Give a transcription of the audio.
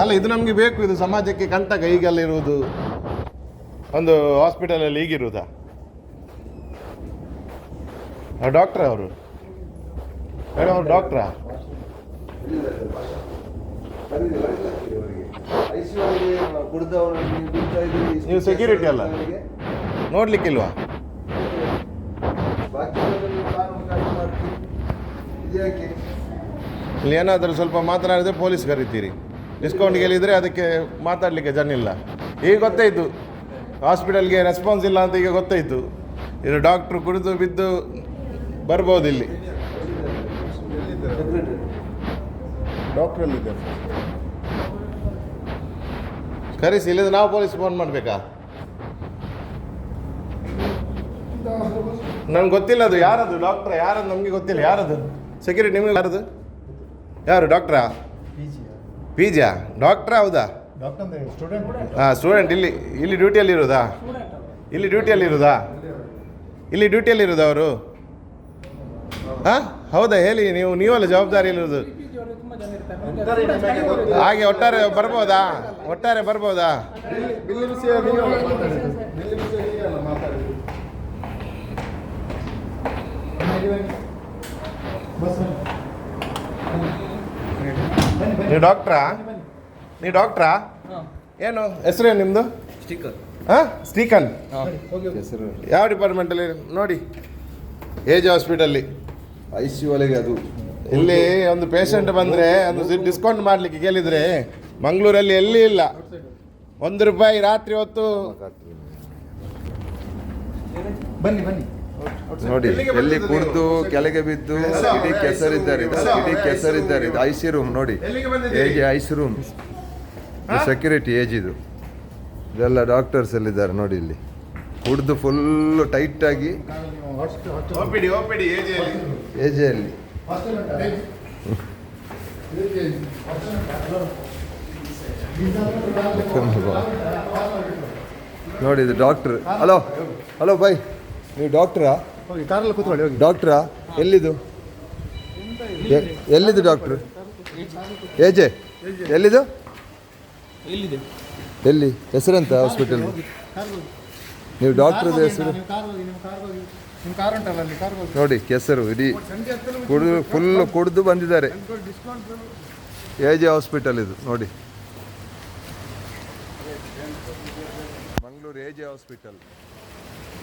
ಅಲ್ಲ. ಇದು ನಮಗೆ ಬೇಕು. ಇದು ಸಮಾಜಕ್ಕೆ ಕಂಟಕ ಈಗೆಲ್ಲ ಇರುವುದು. ಒಂದು ಹಾಸ್ಪಿಟಲಲ್ಲಿ ಈಗಿರುವುದಾ? ಡಾಕ್ಟ್ರ ಅವರು? ಮೇಡಮ್ ಅವರು ಡಾಕ್ಟ್ರಾ? ನೀವು ಸೆಕ್ಯೂರಿಟಿ ಅಲ್ಲ? ನೋಡ್ಲಿಕ್ಕಿಲ್ವಾ? ಇಲ್ಲಿ ಏನಾದರೂ ಸ್ವಲ್ಪ ಮಾತನಾಡಿದರೆ ಪೊಲೀಸ್ ಕರಿತೀರಿ. ಡಿಸ್ಕೌಂಟ್ ಹೇಳಿದರೆ ಅದಕ್ಕೆ ಮಾತಾಡಲಿಕ್ಕೆ ಜನ ಇಲ್ಲ. ಈಗ ಗೊತ್ತಾಯಿತು ಹಾಸ್ಪಿಟಲ್ಗೆ ರೆಸ್ಪಾನ್ಸ್ ಇಲ್ಲ ಅಂತ ಈಗ ಗೊತ್ತಾಯಿತು ಇದು ಡಾಕ್ಟ್ರು ಕುಡಿದು ಬಿದ್ದು ಬರ್ಬೋದು ಇಲ್ಲಿ. ಡಾಕ್ಟ್ರಲ್ಲಿದ್ದಾರೆ ಕರೆಸಿ ಇಲ್ಲದ ನಾವು ಪೊಲೀಸ್ ಫೋನ್ ಮಾಡಬೇಕಾ? ನನ್ಗೆ ಗೊತ್ತಿಲ್ಲ ಅದು ಯಾರದು? ಡಾಕ್ಟ್ರ ಯಾರದು? ನಮಗೆ ಗೊತ್ತಿಲ್ಲ. ಯಾರದು? ಸೆಕ್ಯೂರಿಟಿ ನಿಮಗೆ ಯಾರದು? ಯಾರು ಡಾಕ್ಟ್ರಾ ಪಿ ಜಿಯಾ ಡಾಕ್ಟ್ರಾ ಹೌದಾ? ಡಾಕ್ಟರ್ ಅಂದ್ರೆ ಸ್ಟೂಡೆಂಟ್ ಹಾಂ ಸ್ಟೂಡೆಂಟ್ ಇಲ್ಲಿ ಇಲ್ಲಿ ಡ್ಯೂಟಿಯಲ್ಲಿ ಇರೋದಾ? ಸ್ಟೂಡೆಂಟ್ ಇಲ್ಲಿ ಡ್ಯೂಟಿಯಲ್ಲಿ ಇರೋದಾ? ಇಲ್ಲಿ ಡ್ಯೂಟಿಯಲ್ಲಿ ಇರೋದು ಅವರು? ಹಾಂ ಹೌದಾ? ಹೇಳಿ ನೀವು ನೀವಲ್ಲ ಜವಾಬ್ದಾರಿ ಇರೋದು ಹಾಗೆ ಒಟ್ಟಾರೆ ಬರ್ಬೋದಾ? ಒಟ್ಟಾರೆ ಬರ್ಬೋದಾ? ನೀವು ಡಾಕ್ಟ್ರಾ ನೀವು ಡಾಕ್ಟ್ರಾ ಏನು? ಹೆಸರೇನು ನಿಮ್ಮದು ಸ್ಟಿಕ್ಕರ್ ಹಾಂ? ಸ್ಟೀಕನ್? ಹೆಸರು. ಯಾವ ಡಿಪಾರ್ಟ್ಮೆಂಟಲ್ಲಿ ನೋಡಿ. ಏಜ್ ಹಾಸ್ಪಿಟಲ್ಲಿ ಐ ಸಿ ಒಳಗೆ ಅದು ಇಲ್ಲಿ ಒಂದು ಪೇಷಂಟ್ ಬಂದರೆ ಒಂದು ಡಿಸ್ಕೌಂಟ್ ಮಾಡಲಿಕ್ಕೆ ಕೇಳಿದರೆ ಮಂಗಳೂರಲ್ಲಿ ಎಲ್ಲಿ ಇಲ್ಲ. ಒಂದು ರೂಪಾಯಿ ರಾತ್ರಿ ಹೊತ್ತು ಬನ್ನಿ ಬನ್ನಿ. ನೋಡಿ ಎಲ್ಲಿ ಕುಡಿದು ಕೆಳಗೆ ಬಿದ್ದು ಇಡೀ ಕೆಸರಿದ್ದಾರೆ ಇಡೀ ಕೆಸರಿದ್ದಾರೆ. ಇದು ಐಸಿ ರೂಮ್ ನೋಡಿ. ಹೇಗೆ ಐಸಿ ರೂಮ್? ಸೆಕ್ಯೂರಿಟಿ ಏಜ್ ಇದು. ಇದೆಲ್ಲ ಡಾಕ್ಟರ್ಸ್ ಎಲ್ಲಿದ್ದಾರೆ ನೋಡಿ ಇಲ್ಲಿ. ಕುಡಿದು ಫುಲ್ಲು ಟೈಟ್ ಆಗಿ. ನೀವು ಹಾಸ್ಟೆಲ್ ಹಾಸ್ಟೆಲ್ ಓಪಿಡಿ ಓಪಿಡಿ ಏಜಿಯಲ್ಲಿ ನೋಡಿ ಇದು ಡಾಕ್ಟ್ರ್ ಹಲೋ ಹಲೋ ಬೈ ನೀವು ಡಾಕ್ಟ್ರಾ ಹೋಗಿ ಕಾರಲ್ಲಿ ಕೂತ್ಕೊಳ್ಳಿ ಹೋಗಿ. ಡಾಕ್ಟ್ರಾ ಎಲ್ಲಿದು? A- ಎಲ್ಲಿದು doctor ಏಜೆ ಎಲ್ಲಿದು? ಎಲ್ಲಿದೆ? ಎಲ್ಲಿ? ಹೆಸರೆಂತ ಹಾಸ್ಪಿಟಲ್ ನೀವು ಡಾಕ್ಟ್ರದ್ದು ಹೆಸರು? ನೀವು ಕಾರ್ ಹೋಗಿ ನಿಮ್ಮ ಕಾರ್ ಹೋಗಿ. ನಿಮ್ಮ ಕಾರ್ ಉಂಟಲ್ಲ ಅಲ್ಲಿ ಕಾರ್ ಹೋಗಿ. ನೋಡಿ ಕೆಸರು ಇಡೀ ಕುಡಿದು ಫುಲ್ ಕುಡಿದು ಬಂದಿದ್ದಾರೆ. ಎ ಜೆ ಹಾಸ್ಪಿಟಲ್ ಇದು ನೋಡಿ. Mangaluru A J hospital